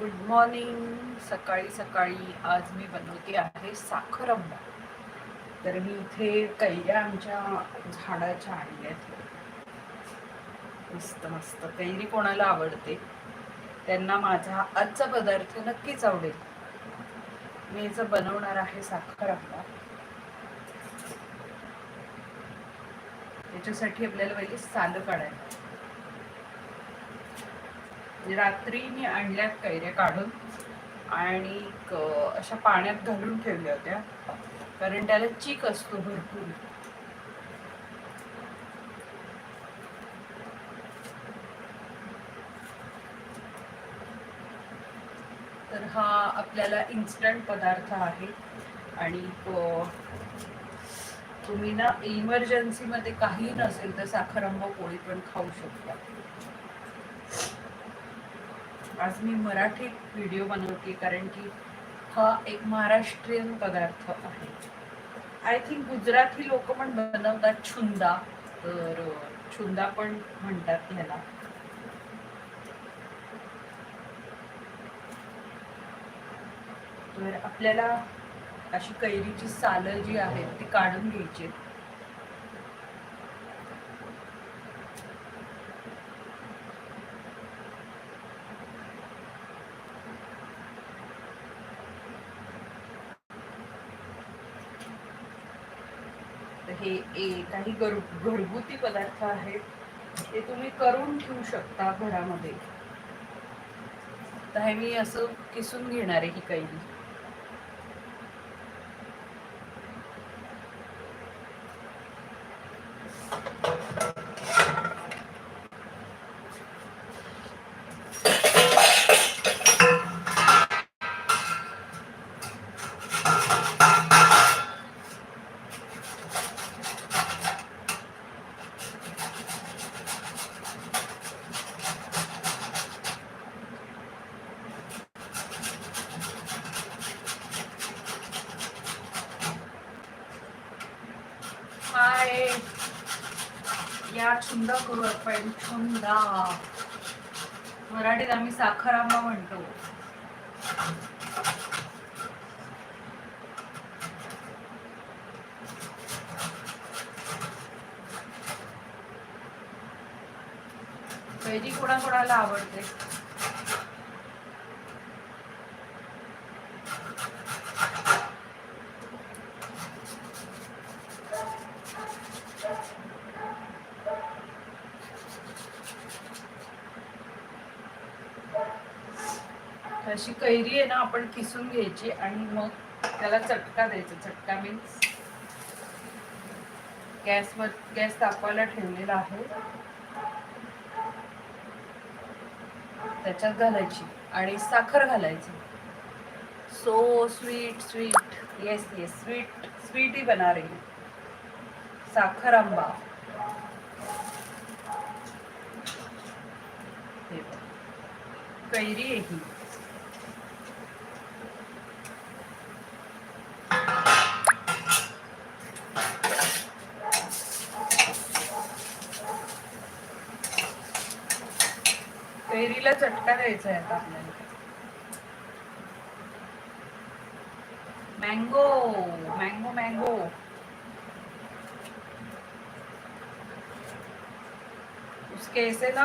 Good morning. सकाळी सकाळी आज मी बनवते आहे साखर आंबा. तर मी इथे कैऱ्या आमच्या झाडाच्या आणल्यात मस्त मस्त. कैरी कोणाला आवडते त्यांना माझा आजचा पदार्थ नक्कीच आवडेल. मी जर बनवणार आहे साखर आंबा. त्याच्यासाठी आपल्याला पहिले सालं काढायला रात्री मी आणल्यात कैऱ्या काढून आणि अशा पाण्यात घालून ठेवल्या होत्या. कारण त्याला चीक असतो भरपूर. तर हा आपल्याला इन्स्टंट पदार्थ आहे. आणि तुम्ही ना इमर्जन्सी मध्ये काही नसेल तर साखर आंबा पोळी पण खाऊ शकता. आज मी मराठीत व्हिडिओ बनवते कारण की हा एक महाराष्ट्रीयन पदार्थ आहे. आय थिंक गुजराती लोक पण बनवतात छुंदा तर छुंदा पण म्हणतात ह्याला. तर आपल्याला अशी कैरीची सालं जी आहेत ती काढून घ्यायची हे ए- काही घर घरगुती पदार्थ आहेत ते तुम्ही करून ठेवू शकता घरामध्ये. तर हे मी असं किसून घेणार आहे ही कैरी हाय या छुंदा करू आपण. छुंदा. मराठीत आम्ही साखर आंबा म्हणतो. कैरी कोणाकोणाला आवडते? अशी कैरी आहे ना आपण किसून घ्यायची आणि मग त्याला चटका द्यायचा. चटका मीन्स गॅसवर गॅस तापवायला ठेवलेला आहे. त्याच्यात घालायची आणि साखर घालायची. So sweet sweet yes yes sweet sweet ही बना रही साखर आंबा. कैरी आहे ही. चटका मँगो मँगो उसके ऐसे ना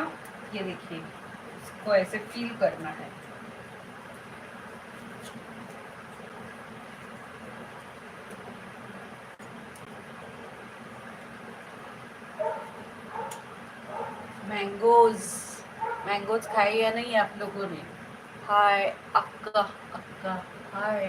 ये देखिए इसको ऐसे फील करना है. मैंगोज खाए या नहीं आप लोगों ने हाय अक्का अक्का हाय.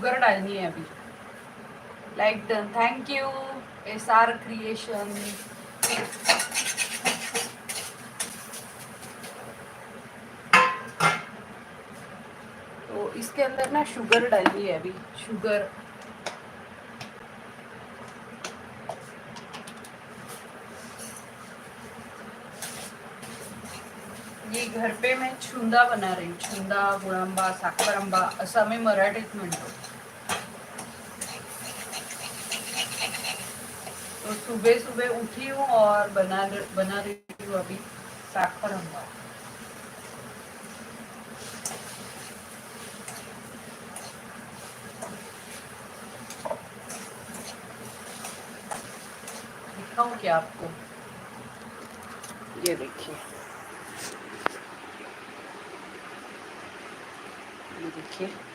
शुगर डालनी है अभी। Like done thank you S R creation तो इसके अंदर ना शुगर डालनी है अभी, शुगर ये घर पे मैं छुंदा बना रही छुंदा गुळांबा साखर आंबा असं आम्ही मराठीत म्हणतो तो सुबह सुबह उठी हूँ और बना बना रही हूँ अभी साखर दिखाऊँ क्या आपको? ये देखिए ये देखिए।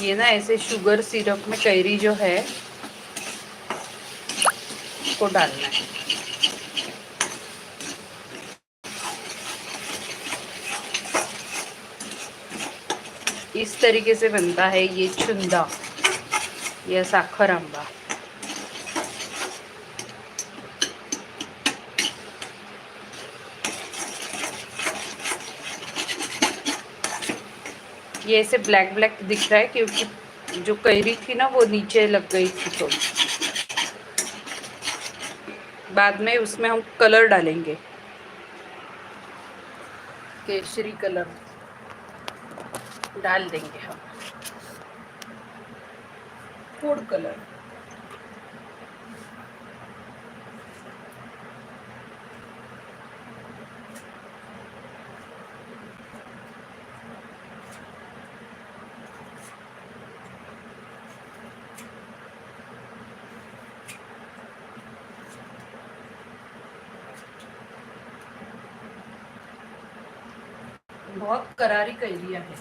ये ना ऐसे शुगर सिरप में कैरी जो है को डालना है। इस तरीके से बनता है ये चुंदा, या साखर आंबा। ये ऐसे ब्लैक ब्लैक दिख रहा है क्योंकि जो कैरी थी ना वो नीचे लग गई थी तो। बाद में उसमें हम कलर डालेंगे। केसरी कलर डाल देंगे हम। फ़ूड कलर बहुत करारी कैरी आहे.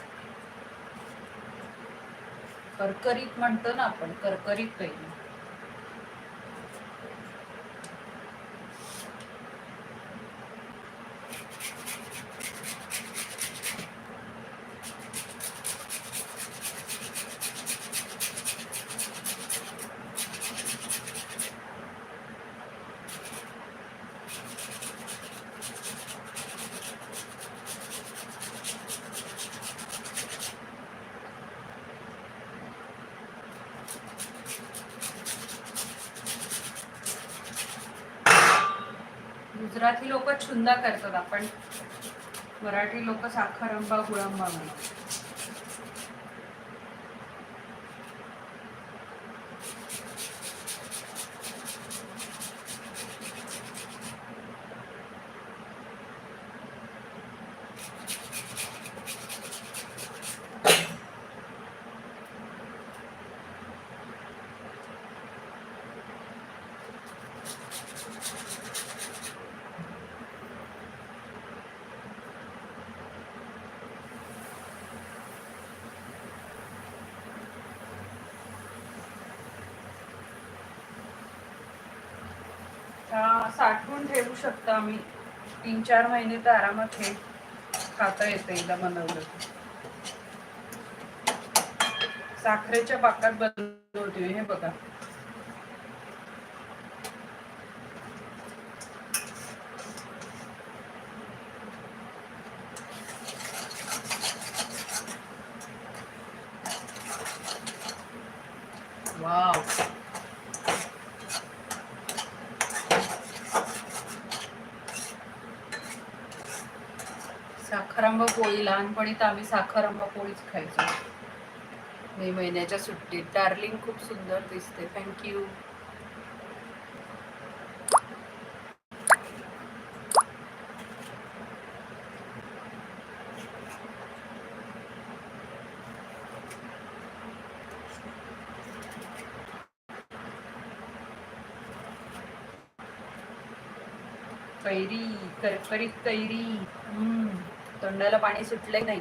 करकरीत म्हणतो ना आपण करकरीत कैरी गुजराती लोक छुंदा करतात आपण. मराठी लोक साखर आंबा गुळांबा म्हणतात त्या साठवून ठेवू शकतो आम्ही. तीन चार महिने तर आरामात हे खाता येतं एकदा बनवलं साखरेच्या पाकात बनवते हे बघा. लहानपणी तर आम्ही साखरांबा पोळीच खायचो. मे महिन्याच्या सुट्टीत. डार्लिंग खूप सुंदर दिसते. थँक्यू कैरी करकरीत कैरी कुंडाला पाणी सुटले नाही.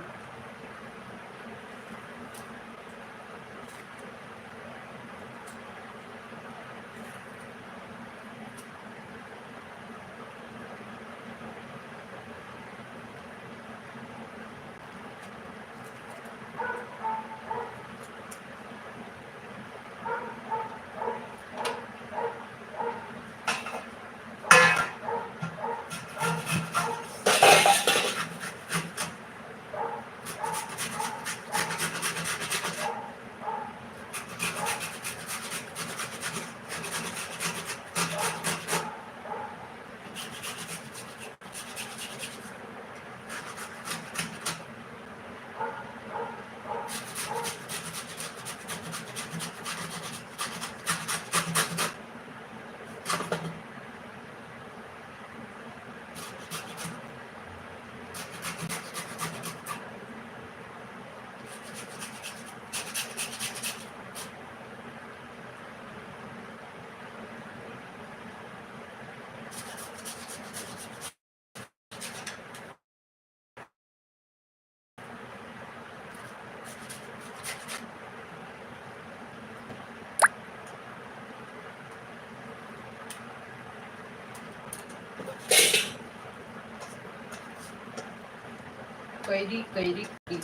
कैरी कैरी की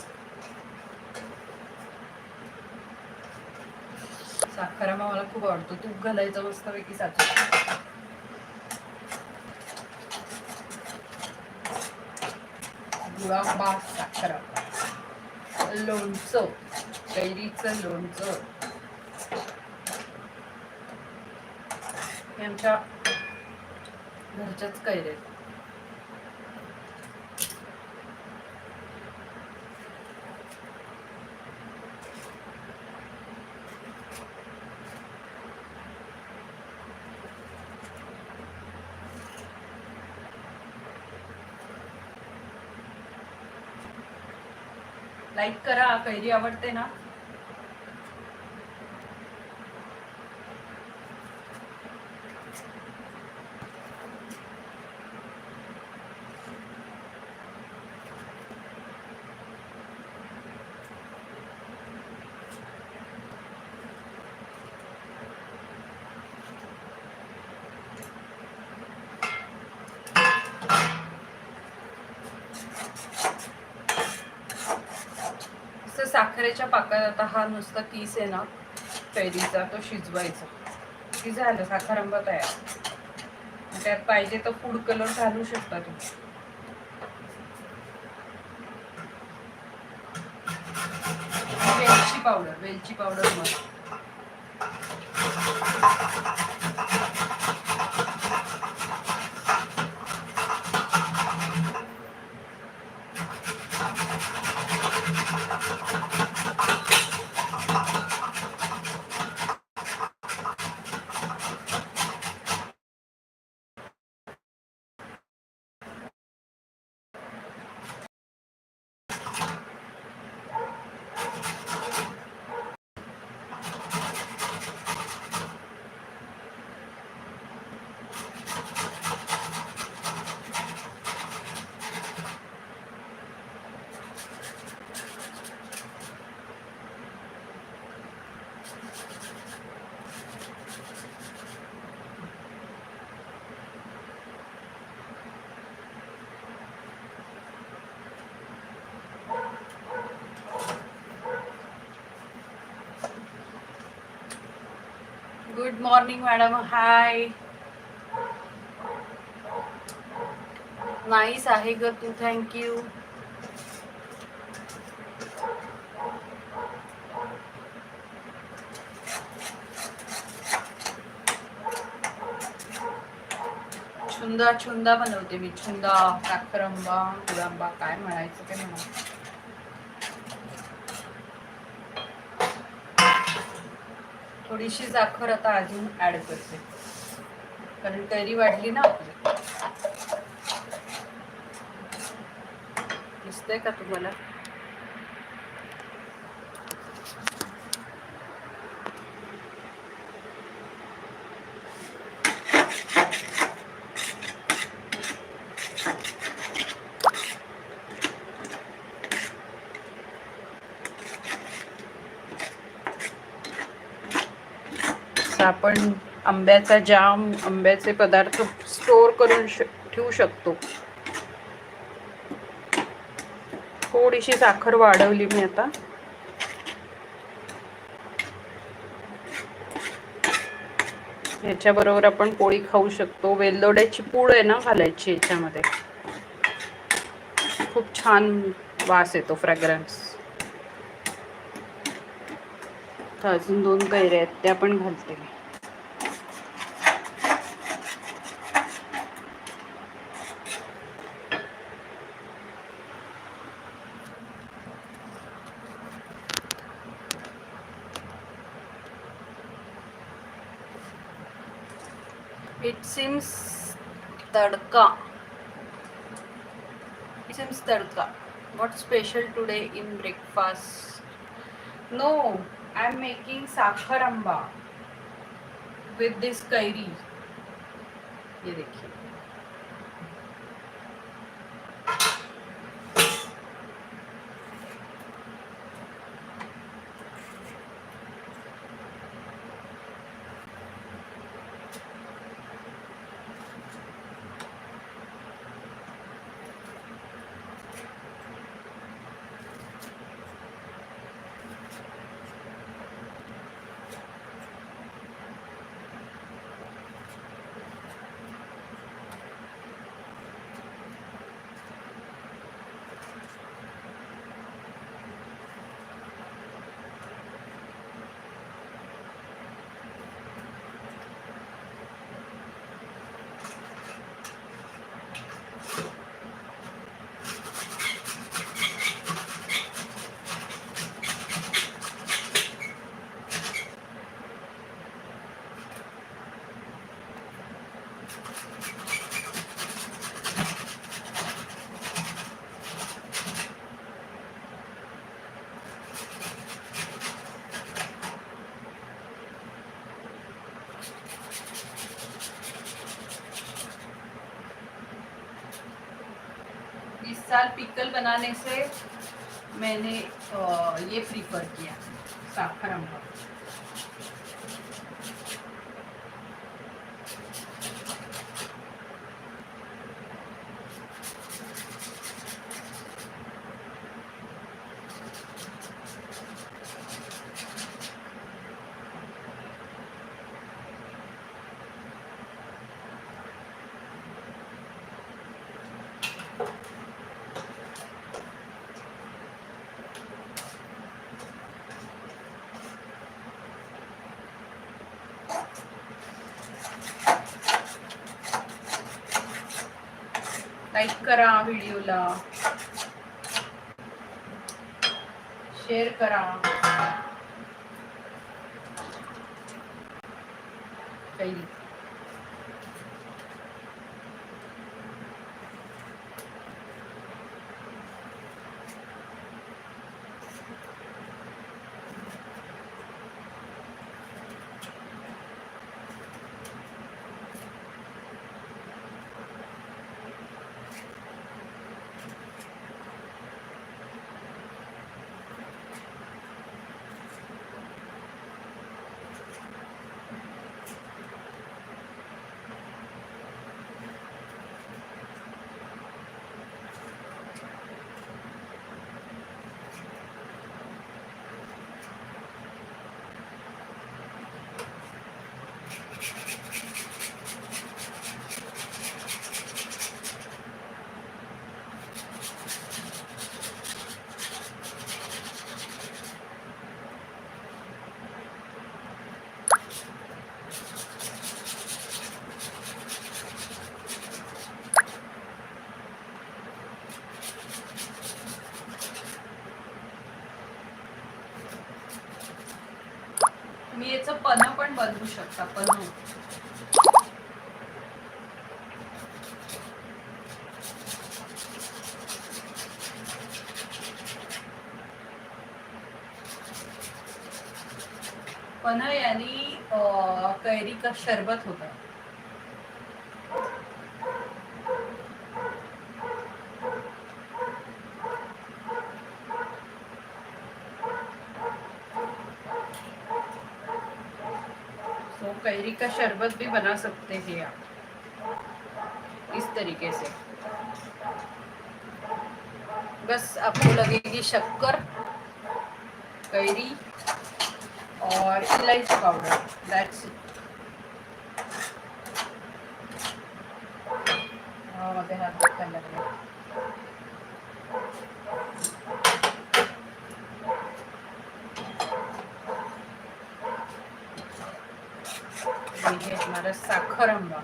साखरामा मला खूप आवडतो. तूप घालायचं मस्तपैकी साखर. गुळांबा साखर. लोणचं. कैरीचं लोणचं. हे आमच्या घरच्याच कैऱ्या लाईक करा कैरी आवडते ना. साखरेच्या पाकात आता हा नुसता तीस आहे ना कैरीचा तो शिजवायचा. की झालं? साखर आंबा तयार. त्यात पाहिजे तर फूड कलर घालू शकता तुम्ही. वेलची पावडर वेलची पावडर मग good morning madam hi nice आहे ग तू. थँक्यू छुंदा छुंदा बनवते मी. छुंदा साखरंबा गुलांबा काय म्हणायचं ते म्हणा थोडीशी साखर आता अजून ऍड करते. कारण कैरी वाढली ना आपली. दिसतंय का तुम्हाला? आपण आंब्याचा जाम आंब्याचे पदार्थ स्टोर करून श- ठेवू शकतो. थोडीशी साखर वाढवली मी आता. याच्याबरोबर आपण पोळी खाऊ शकतो. वेलदोड्याची पूड आहे ना घालायची याच्यामध्ये. खूप छान वास येतो फ्रॅग्रन्स अजून दोन कैऱ्या आहेत त्या पण घालते मी It seems tadka. It seems tadka. What special today in breakfast? No, I'm making sakhar amba with this kairi. ये देखिए साल पिकल बनाने से मैंने ये प्रीफर किया साखर आंबा लाईक करा व्हिडिओला शेअर करा काही तुम्ही याचं पन्ह पण बनवू शकता पन्ह पन्ह यांनी कैरी का शरबत होतं. कैरी का शरबत भी बना सकते हैं आप। इस तरीके से। बस आपको लगेगी शक्कर, कैरी और इलायची पाउडर। दैट्स मध्ये हात दुखायला लागले ये है हमारा साखर अम्बा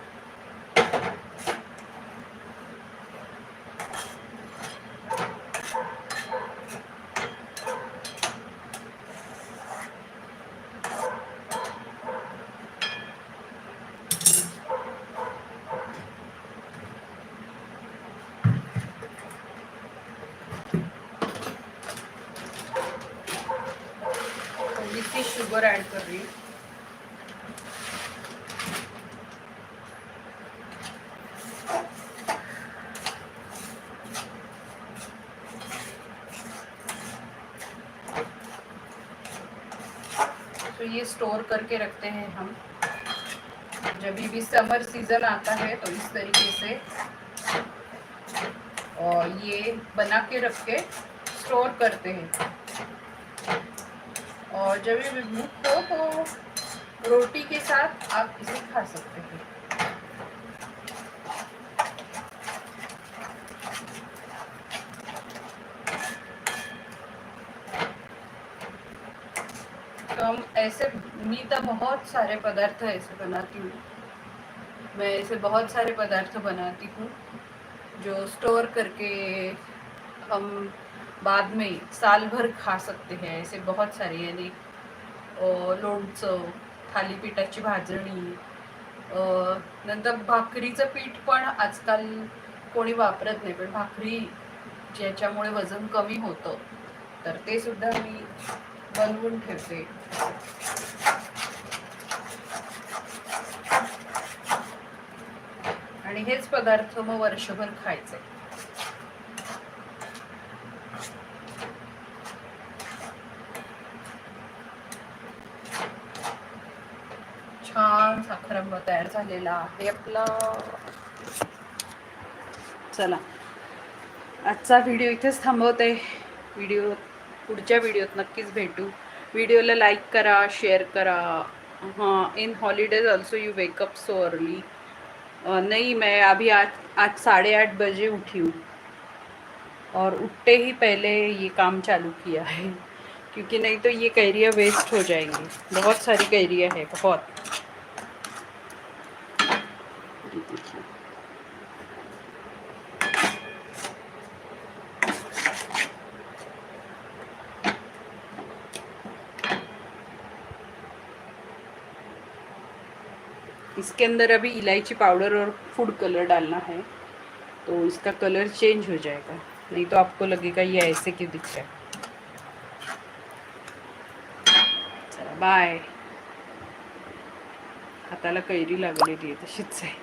थोड़ी शुगर ऐड कर रही हूँ। तो ये स्टोर करके रखते हैं हम। जब भी समर सीज़न आता है तो इस तरीके से। और ये बना के रख के स्टोर करते हैं। और जब ये भूख हो तो रोटी के साथ आप इसे खा सकते हैं। तो हम ऐसे मी तो बहुत सारे पदार्थ ऐसे बनाती हूँ। मैं ऐसे बहुत सारे पदार्थ बनाती हूँ, जो स्टोर करके हम बाद में साल भर खा सकते हैं, ऐसे बहुत सारे, यानी लोणचं थालीपीठाची भाजणी नंतर भाकरीचं पीठ पण आजकाल कोणी वापरत नाही पण भाकरी ज्याच्यामुळे वजन कमी होतं तर ते सुद्धा मी बनवून ठेवते. आणि हेच पदार्थ मग वर्षभर खायचे कोळंब तयार झालेला आहे. आपला चला. आजचा व्हिडिओ इथेच थांबवते. व्हिडिओ पुढच्या व्हिडिओत नक्कीच भेटू. व्हिडिओला लाईक करा शेअर करा. हाँ in holidays also you wake up so early नहीं मैं अभी आज आज साढ़े आठ बजे उठी हूँ. और उठते ही पहले ये काम चालू किया है. क्योंकि नहीं तो ये कैरियर वेस्ट हो जाएंगी. बहुत सारी कैरियर है बहुत ये देखिए इसके अंदर अभी इलायची पाउडर और फूड कलर डालना है। तो इसका कलर चेंज हो जाएगा। नहीं तो आपको लगेगा ये ऐसे क्यों दिख रहा है। चला बाय हाताला कैरी लागलेली आहे तशीच आहे